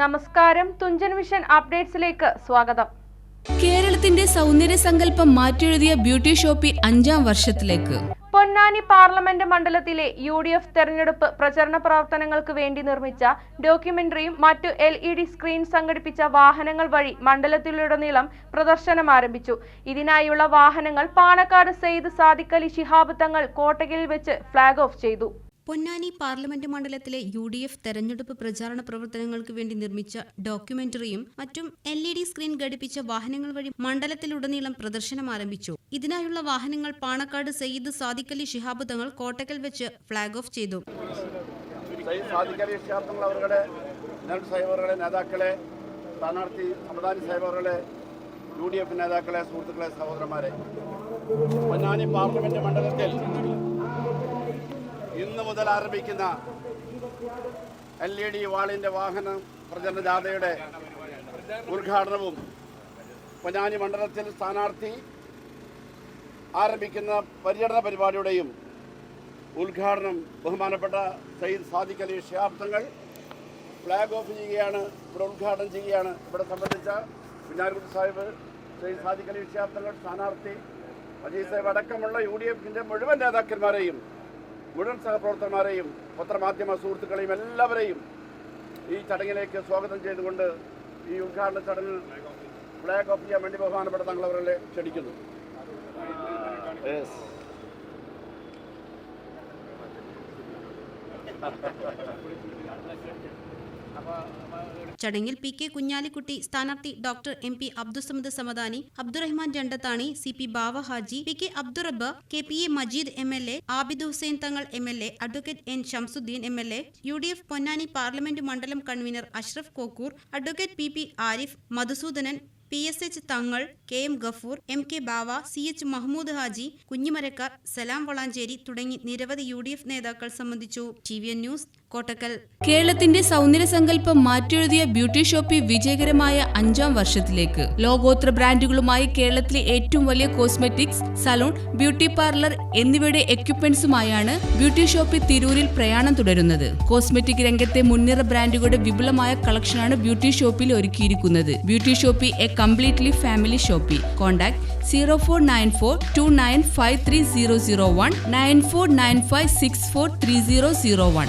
നമസ്കാരം. തുഞ്ചൻ മിഷൻ അപ്ഡേറ്റ്സിലേക്ക് സ്വാഗതം. കേരളത്തിന്റെ സൗന്ദര്യ സങ്കല്പം മാറ്റിയെഴുതിയ ബ്യൂട്ടി ഷോപ്പി അഞ്ചാം വർഷത്തിലേക്ക്. പൊന്നാനി പാർലമെന്റ് മണ്ഡലത്തിലെ യു ഡി എഫ് തെരഞ്ഞെടുപ്പ് പ്രചരണ പ്രവർത്തനങ്ങൾക്ക് വേണ്ടി നിർമ്മിച്ച ഡോക്യുമെന്ററിയും മറ്റു എൽ ഇ ഡി സ്ക്രീൻ സംഘടിപ്പിച്ച വാഹനങ്ങൾ വഴി മണ്ഡലത്തിലുടനീളം പ്രദർശനം ആരംഭിച്ചു. ഇതിനായുള്ള വാഹനങ്ങൾ പാണക്കാട് സെയ്ദ് സാദിഖ് അലി ശിഹാബ് തങ്ങൾ കോട്ടകയിൽ വെച്ച് ഫ്ളാഗ് ഓഫ് ചെയ്തു. പൊന്നാനി പാർലമെന്റ് മണ്ഡലത്തിലെ യു ഡി എഫ് തെരഞ്ഞെടുപ്പ് പ്രചാരണ പ്രവർത്തനങ്ങൾക്ക് വേണ്ടി നിർമ്മിച്ച ഡോക്യുമെന്ററിയും മറ്റും എൽ ഇ ഡി സ്ക്രീൻ ഘടിപ്പിച്ച വാഹനങ്ങൾ വഴി മണ്ഡലത്തിലുടനീളം പ്രദർശനം ആരംഭിച്ചു. ഇതിനായുള്ള വാഹനങ്ങൾ പാണക്കാട് സയ്യിദ് സാദിഖലി ശിഹാബ് തങ്ങൾ കോട്ടക്കൽ വെച്ച് ഫ്ളാഗ് ഓഫ് ചെയ്തു. നേതാക്കളെ സ്ഥാനാർത്ഥി സമദാനി സൈബറുകളെ യു ഡി എഫ് നേതാക്കളെ സുഹൃത്തുക്കളെ സഹോദരന്മാരെ. പൊന്നാനി പാർലമെന്റ് മണ്ഡലത്തിൽ മുതൽ ആരംഭിക്കുന്ന എൽ ഇ ഡി വാളിന്റെ വാഹന പ്രചരണ ജാഥയുടെ ഉദ്ഘാടനവും പൊന്നാനി മണ്ഡലത്തിൽ സ്ഥാനാർത്ഥി ആരംഭിക്കുന്ന പര്യടന പരിപാടിയുടെയും ഉദ്ഘാടനം ബഹുമാനപ്പെട്ട സയ്യിദ് സാദിഖ് അലി ഷിഹാബ് തങ്ങൾ ഫ്ലാഗ് ഓഫ് ചെയ്യുകയാണ് ഇവിടെ ഉദ്ഘാടനം ചെയ്യുകയാണ്. ഇവിടെ സംബന്ധിച്ച കുഞ്ഞാലിക്കുട്ടി സാഹിബ് സയ്യിദ് സാദിഖ് അലി ഷിഹാബ് തങ്ങൾ സ്ഥാനാർത്ഥി അജീസ് സാഹിബ് അടക്കമുള്ള യു ഡി എഫിന്റെ മുഴുവൻ നേതാക്കന്മാരെയും മുഴുവൻ സഹപ്രവർത്തകന്മാരെയും പത്രമാധ്യമ സുഹൃത്തുക്കളെയും എല്ലാവരെയും ഈ ചടങ്ങിലേക്ക് സ്വാഗതം ചെയ്തുകൊണ്ട് ഈ ഉദ്ഘാടന ചടങ്ങിൽ ഫ്ലാഗ് ഓഫ് ചെയ്യാൻ വേണ്ടി ബഹുമാനപ്പെട്ട തങ്ങൾ അവരെ ക്ഷണിക്കുന്നു Yes. ചടങ്ങിൽ പി കെ കുഞ്ഞാലിക്കുട്ടി സ്ഥാനാർത്ഥി doctor M P Abdussamad Samadani Abdurahman Randathani C P Bava Haji P K Abdurab K P A Majeed M L A Abid Hussain Thangal M L A advocate N Shamsuddeen M L A U D F Ponnani parliament മണ്ഡലം convener Ashraf Kokkur advocate P P Arif Madhusoodanan P S H Thangal K M Gafoor M K Bava C H Mahmood Haji Kunhimarakkar Salam Valanchery തുടങ്ങി നിരവധി U D F നേതാക്കൾ സംബന്ധിച്ചു. T V N news Kottakkal. കേരളത്തിന്റെ സൗന്ദര്യ സങ്കല്പം മാറ്റിയെഴുതിയ beauty Shopee വിജയകരമായ അഞ്ചാം വർഷത്തിലേക്ക്. ലോകോത്തര ബ്രാൻഡുകളുമായി കേരളത്തിലെ ഏറ്റവും വലിയ കോസ്മെറ്റിക്സ് സലൂൺ ബ്യൂട്ടി പാർലർ എന്നിവയുടെ എക്യുപ്മെന്റ്സുമായാണ് ബ്യൂട്ടി ഷോപ്പി തിരൂരിൽ പ്രയാണം തുടരുന്നത്. കോസ്മെറ്റിക് രംഗത്തെ മുൻനിര ബ്രാൻഡുകളുടെ വിപുലമായ കളക്ഷനാണ് ബ്യൂട്ടി ഷോപ്പിൽ ഒരുക്കിയിരിക്കുന്നത്. Beauty shoppe a completely family shoppe contact zero four nine four two nine five three zero zero one nine four nine five six four three zero zero one.